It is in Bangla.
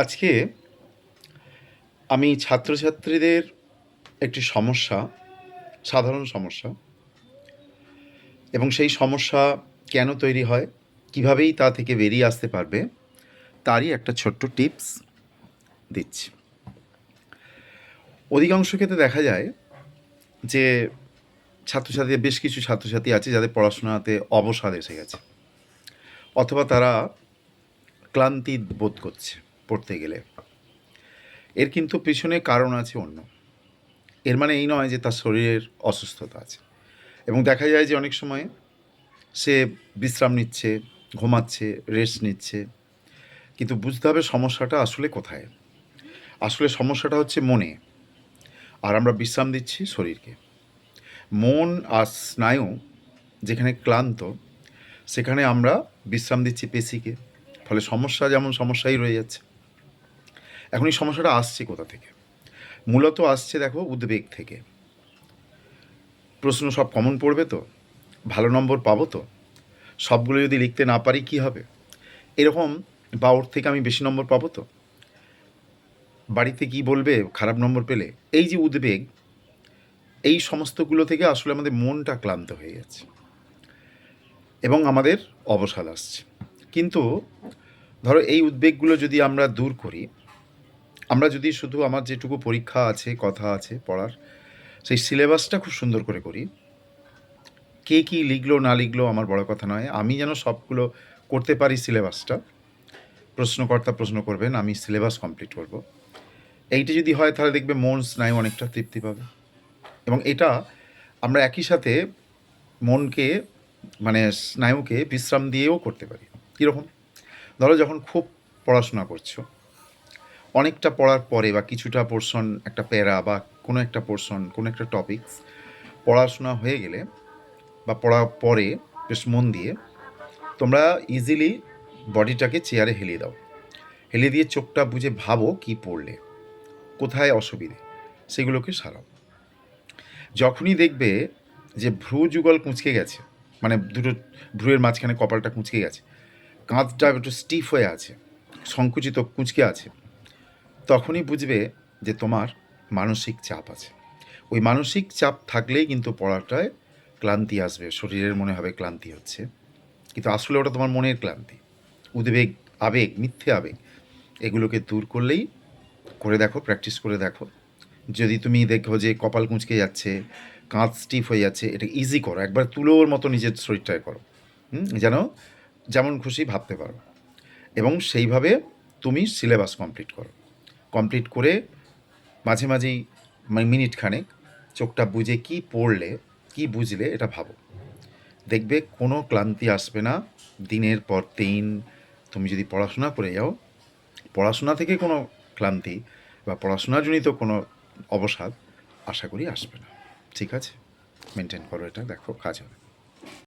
আজকে আমি ছাত্রছাত্রীদের একটি সমস্যা, সাধারণ সমস্যা, এবং সেই সমস্যা কেন তৈরি হয়, কীভাবেই তা থেকে বেরিয়ে আসতে পারবে, তারই একটা ছোট্ট টিপস দিচ্ছি। অধিকাংশ ক্ষেত্রে দেখা যায় যে ছাত্রছাত্রী বেশ কিছু ছাত্রছাত্রী আছে যাদের পড়াশোনাতে অবসাদ এসে গেছে, অথবা তারা ক্লান্তি বোধ করছে। পড়তে গেলে। এর কিন্তু পিছনে কারণ আছে অন্য। এর মানে এই নয় যে তার শরীরের অসুস্থতা আছে। এবং দেখা যায় যে অনেক সময় সে বিশ্রাম নিচ্ছে, ঘুমাচ্ছে রেস্ট নিচ্ছে। কিন্তু বুঝতে হবে সমস্যাটা আসলে কোথায়। আসলে সমস্যাটা হচ্ছে মনে। আর আমরা বিশ্রাম দিচ্ছি শরীরকে। মন আর স্নায়ু যেখানে ক্লান্ত, সেখানে আমরা বিশ্রাম দিচ্ছি পেশিকে। ফলে সমস্যা যেমন সমস্যাই রয়ে যাচ্ছে। এখন এই সমস্যাটা আসছে কোথা থেকে? মূলত আসছে দেখো উদ্বেগ থেকে। প্রশ্ন সব কমন পড়বে তো? ভালো নম্বর পাবো তো? সবগুলো যদি লিখতে না পারি কি হবে? এরকম বা ওর থেকে আমি বেশি নম্বর পাবো তো? বাড়িতে কি বলবে? খারাপ নম্বর পেলে? এই যে উদ্বেগ, এই সমস্তগুলো থেকে আসলে আমাদের মনটা ক্লান্ত হয়ে যাচ্ছে এবং আমাদের অবসাদ আসছে। কিন্তু ধরো এই উদ্বেগগুলো যদি আমরা দূর করি আমরা যদি শুধু আমার যেটুকু পরীক্ষা আছে, কথা আছে পড়ার, সেই সিলেবাসটা খুব সুন্দর করে করি। কে কী লিখলো, না লিখলো আমার বড় কথা নয়। আমি যেন সবগুলো করতে পারি সিলেবাসটা, প্রশ্নকর্তা প্রশ্ন করবেন, আমি সিলেবাস কমপ্লিট করব। এইটা যদি হয় তাহলে দেখবে মন স্নায়ু অনেকটা তৃপ্তি পাবে। এবং এটা আমরা একই সাথে মনকে মানে স্নায়ুকে বিশ্রাম দিয়েও করতে পারি। কীরকম? ধরো যখন খুব পড়াশোনা করছ অনেকটা পড়ার পরে বা কিছুটা পোর্শন একটা প্যারা বা কোনো একটা পোর্শন কোনো একটা টপিকস পড়াশোনা হয়ে গেলে বা পড়ার পরে বেশ মন দিয়ে তোমরা ইজিলি বডিটাকে চেয়ারে হেলিয়ে দাও। হেলিয়ে দিয়ে চোখটা বুঝে ভাবো কি পড়লে, কোথায় অসুবিধে, সেগুলোকে সারাও। যখনই দেখবে যে ভ্রু যুগল কুঁচকে গেছে মানে দুটো ভ্রুয়ের মাঝখানে কপালটা কুঁচকে গেছে, কাঁধটা একটু স্টিফ হয়ে আছে, সংকুচিত কুঁচকে আছে তখনই বুঝবে যে তোমার মানসিক চাপ আছে। ওই মানসিক চাপ থাকলেই কিন্তু পড়াটায় ক্লান্তি আসবে, শরীরের মনে হবে ক্লান্তি হচ্ছে। কিন্তু আসলে ওটা তোমার মনের ক্লান্তি। উদ্বেগ, আবেগ, মিথ্যে আবেগ, এগুলোকে দূর করলেই করে দেখো প্র্যাকটিস করে দেখো। যদি তুমি দেখো যে কপাল কুঁচকে যাচ্ছে, কাঁধ স্টিফ হয়ে যাচ্ছে, এটা ইজি করো। একবার তুলোর মতো নিজের শরীরটায় করো। যেন যেমন খুশি ভাবতে পারো। এবং সেইভাবে তুমি সিলেবাস কমপ্লিট করো। কমপ্লিট করে মাঝে মাঝেই মানে মিনিট খানেক চোখটা বুঝে কি পড়লে, কি বুঝলে এটা ভাবো। দেখবে কোনো ক্লান্তি আসবে না, দিনের পর দিন তুমি যদি পড়াশোনা করে যাও, পড়াশোনা থেকে কোনো ক্লান্তি বা পড়াশোনাজনিত কোনো অবসাদ আশা করি আসবে না। ঠিক আছে? মেনটেন করো এটা, দেখো, কাজ হবে।